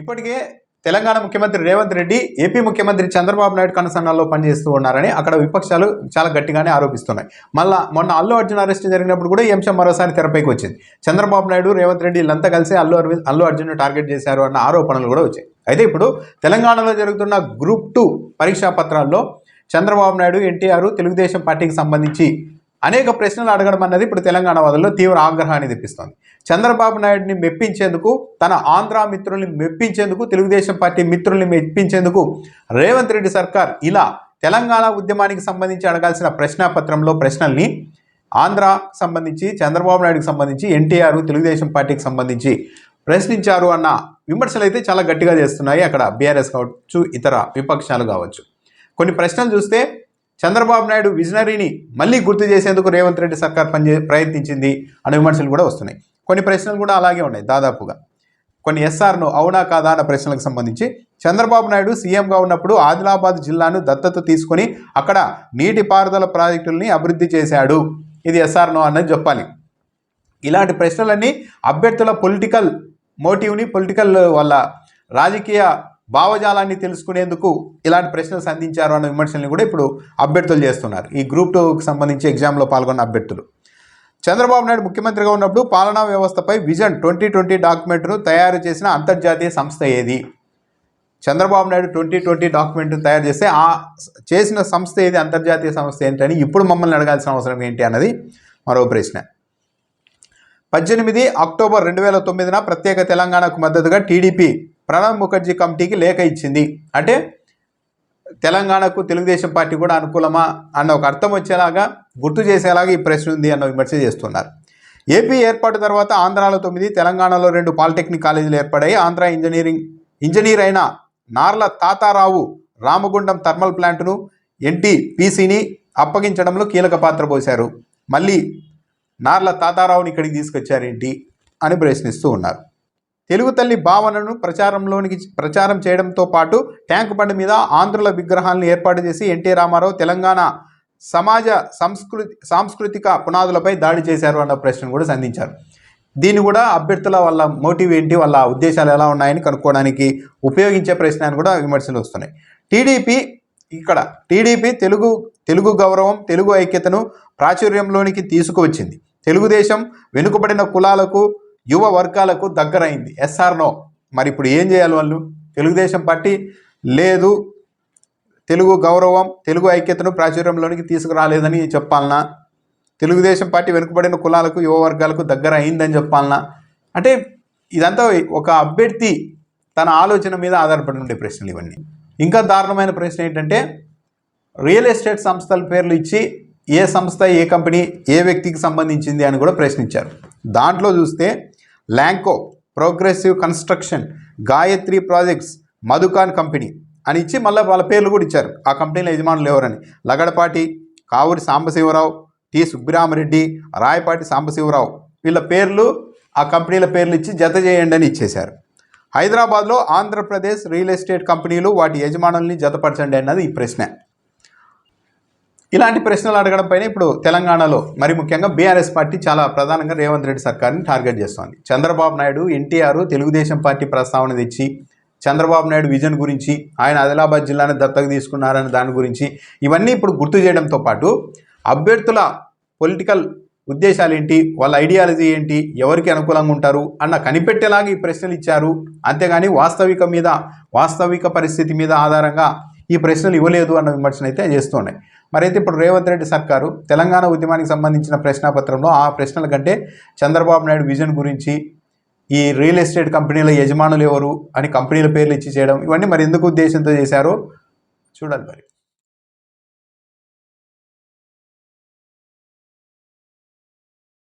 ఇప్పటికే తెలంగాణ ముఖ్యమంత్రి రేవంత్ రెడ్డి ఏపీ ముఖ్యమంత్రి చంద్రబాబు నాయుడు కనుసన్నాల్లో పనిచేస్తూ ఉన్నారని అక్కడ విపక్షాలు చాలా గట్టిగానే ఆరోపిస్తున్నాయి. మళ్ళా మొన్న అల్లు అర్జున్ అరెస్ట్ జరిగినప్పుడు కూడా ఈ అంశం మరోసారి తెరపైకి వచ్చింది. చంద్రబాబు నాయుడు రేవంత్ రెడ్డి వీళ్ళంతా కలిసి అల్లు అరవింద్ అల్లు అర్జున్ టార్గెట్ చేశారు అన్న ఆరోపణలు కూడా వచ్చాయి. అయితే ఇప్పుడు తెలంగాణలో జరుగుతున్న గ్రూప్ టూ పరీక్షా పత్రాల్లో చంద్రబాబు నాయుడు ఎన్టీఆర్ తెలుగుదేశం పార్టీకి సంబంధించి అనేక ప్రశ్నలు అడగడం అన్నది ఇప్పుడు తెలంగాణ వాదుల్లో తీవ్ర ఆగ్రహాన్ని తెప్పిస్తోంది. చంద్రబాబు నాయుడిని మెప్పించేందుకు తన ఆంధ్ర మిత్రుల్ని మెప్పించేందుకు తెలుగుదేశం పార్టీ మిత్రుల్ని మెప్పించేందుకు రేవంత్ రెడ్డి సర్కార్ ఇలా తెలంగాణ ఉద్యమానికి సంబంధించి అడగాల్సిన ప్రశ్నాపత్రంలో ప్రశ్నల్ని ఆంధ్ర సంబంధించి చంద్రబాబు నాయుడుకి సంబంధించి ఎన్టీఆర్ తెలుగుదేశం పార్టీకి సంబంధించి ప్రశ్నించారు అన్న విమర్శలు అయితే చాలా గట్టిగా చేస్తున్నాయి. అక్కడ బీఆర్ఎస్ కావచ్చు ఇతర విపక్షాలు కావచ్చు. కొన్ని ప్రశ్నలు చూస్తే చంద్రబాబు నాయుడు విజనరీని మళ్ళీ గుర్తు చేసేందుకు రేవంత్ రెడ్డి సర్కార్ పనిచే ప్రయత్నించింది అనే విమర్శలు కూడా వస్తున్నాయి. కొన్ని ప్రశ్నలు కూడా అలాగే ఉన్నాయి దాదాపుగా. కొన్ని ఎస్ఆర్ను అవునా కాదా అన్న ప్రశ్నలకు సంబంధించి చంద్రబాబు నాయుడు సీఎంగా ఉన్నప్పుడు ఆదిలాబాద్ జిల్లాను దత్తత తీసుకొని అక్కడ నీటిపారుదల ప్రాజెక్టుల్ని అభివృద్ధి చేశాడు. ఇది ఎస్ఆర్నో అన్నది చెప్పాలి ఇలాంటి ప్రశ్నలన్నీ అభ్యర్థుల పొలిటికల్ మోటివ్ని పొలిటికల్ వాళ్ళ రాజకీయ భావజాలాన్ని తెలుసుకునేందుకు ఇలాంటి ప్రశ్నలు సంధించారు అన్న విమర్శల్ని కూడా ఇప్పుడు అభ్యర్థులు చేస్తున్నారు. ఈ గ్రూప్ టూకి సంబంధించి ఎగ్జామ్లో పాల్గొన్న అభ్యర్థులు. చంద్రబాబు నాయుడు ముఖ్యమంత్రిగా ఉన్నప్పుడు పాలనా వ్యవస్థపై విజన్ ట్వంటీ ట్వంటీ డాక్యుమెంట్ను తయారు చేసిన అంతర్జాతీయ సంస్థ ఏది? చంద్రబాబు నాయుడు ట్వంటీ ట్వంటీ డాక్యుమెంట్ను తయారు చేస్తే ఆ చేసిన సంస్థ ఏది? అంతర్జాతీయ సంస్థ ఏంటని ఇప్పుడు మమ్మల్ని అడగాల్సిన అవసరం ఏంటి అన్నది మరో ప్రశ్న. పద్దెనిమిది అక్టోబర్ రెండు వేల తొమ్మిదిన ప్రత్యేక తెలంగాణకు మద్దతుగా టీడీపీ ప్రణబ్ ముఖర్జీ కమిటీకి లేఖ ఇచ్చింది. అంటే తెలంగాణకు తెలుగుదేశం పార్టీ కూడా అనుకూలమా అన్న ఒక అర్థం వచ్చేలాగా గుర్తు చేసేలాగా ఈ ప్రశ్న ఉంది అన్న విమర్శ చేస్తున్నారు. ఏపీ ఏర్పాటు తర్వాత ఆంధ్రాలో తొమ్మిది తెలంగాణలో రెండు పాలిటెక్నిక్ కాలేజీలు ఏర్పడాయి. ఆంధ్ర ఇంజనీరింగ్ ఇంజనీర్ అయిన నార్ల తాతారావు రామగుండం థర్మల్ ప్లాంట్ను ఎన్టీ పీసీని అప్పగించడంలో కీలక పాత్ర పోశారు. మళ్ళీ నార్ల తాతారావుని ఇక్కడికి తీసుకొచ్చారేంటి అని ప్రశ్నిస్తూ ఉన్నారు. తెలుగు తల్లి భావనను ప్రచారంలోనికి ప్రచారం చేయడంతో పాటు ట్యాంక్ బండి మీద ఆంధ్రుల విగ్రహాలను ఏర్పాటు చేసి ఎన్టీ రామారావు తెలంగాణ సమాజ సంస్కృతి సాంస్కృతిక పునాదులపై దాడి చేశారు అన్న ప్రశ్న కూడా సంధించారు. దీన్ని కూడా అభ్యర్థుల వాళ్ళ మోటివ్ ఏంటి వాళ్ళ ఉద్దేశాలు ఎలా ఉన్నాయని కనుక్కోవడానికి ఉపయోగించే ప్రశ్న అని కూడా విమర్శలు వస్తున్నాయి. టీడీపీ ఇక్కడ టీడీపీ తెలుగు తెలుగు గౌరవం తెలుగు ఐక్యతను ప్రాచుర్యంలోనికి తీసుకువచ్చింది. తెలుగుదేశం వెనుకబడిన కులాలకు యువ వర్గాలకు దగ్గరైంది. ఎస్ఆర్నో. మరి ఇప్పుడు ఏం చేయాలి వాళ్ళు? తెలుగుదేశం పార్టీ లేదు. తెలుగు గౌరవం తెలుగు ఐక్యతను ప్రాచుర్యంలోనికి తీసుకురాలేదని చెప్పాలనా? తెలుగుదేశం పార్టీ వెనుకబడిన కులాలకు యువ వర్గాలకు దగ్గర అయిందని చెప్పాలనా? అంటే ఇదంతా ఒక అభ్యర్థి తన ఆలోచన మీద ఆధారపడి ఉండే ప్రశ్నలు ఇవన్నీ. ఇంకా దారుణమైన ప్రశ్న ఏంటంటే రియల్ ఎస్టేట్ సంస్థల పేర్లు ఇచ్చి ఏ సంస్థ ఏ కంపెనీ ఏ వ్యక్తికి సంబంధించింది అని కూడా ప్రశ్నించారు. దాంట్లో చూస్తే Lanco progressive construction Gayatri projects Madhucon company అని ఇచ్చి మళ్ళీ వాళ్ళ పేర్లు కూడా ఇచ్చారు. ఆ కంపెనీల యజమానులు ఎవరని? లగడపాటి కావూరి సాంబశివరావు టి సుబ్బిరామరెడ్డి రాయపాటి సాంబశివరావు. వీళ్ళ పేర్లు ఆ కంపెనీల పేర్లు ఇచ్చి జత చేయండి అని ఇచ్చేశారు. హైదరాబాద్లో ఆంధ్రప్రదేశ్ రియల్ ఎస్టేట్ కంపెనీలు వాటి యజమానుల్ని జతపరచండి అన్నది ఈ ప్రశ్న. ఇలాంటి ప్రశ్నలు అడగడం పైన ఇప్పుడు తెలంగాణలో మరి ముఖ్యంగా బీఆర్ఎస్ పార్టీ చాలా ప్రధానంగా రేవంత్ రెడ్డి సర్కార్ని టార్గెట్ చేస్తోంది. చంద్రబాబు నాయుడు ఎన్టీఆర్ తెలుగుదేశం పార్టీ ప్రస్తావన తెచ్చి చంద్రబాబు నాయుడు విజన్ గురించి ఆయన ఆదిలాబాద్ జిల్లాని దత్తత తీసుకున్నారని దాని గురించి ఇవన్నీ ఇప్పుడు గుర్తు చేయడంతో పాటు అభ్యర్థుల పొలిటికల్ ఉద్దేశాలు ఏంటి వాళ్ళ ఐడియాలజీ ఏంటి ఎవరికి అనుకూలంగా ఉంటారు అన్న కనిపెట్టేలాగా ఈ ప్రశ్నలు ఇచ్చారు. అంతేగాని వాస్తవిక మీద వాస్తవిక పరిస్థితి మీద ఆధారంగా ఈ ప్రశ్నలు ఇవ్వలేదు అన్న విమర్శన అయితే చేస్తున్నాయి మరైతే ఇప్పుడు రేవంత్ రెడ్డి సర్కారు తెలంగాణ ఉద్యమానికి సంబంధించిన ప్రశ్నాపత్రంలో ఆ ప్రశ్నల కంటే చంద్రబాబు నాయుడు విజన్ గురించి ఈ రియల్ ఎస్టేట్ కంపెనీల యజమానులు ఎవరు అని కంపెనీల పేర్లు ఇచ్చి చేయడం ఇవన్నీ మరి ఎందుకు ఉద్దేశంతో చేశారో చూడాలి మరి.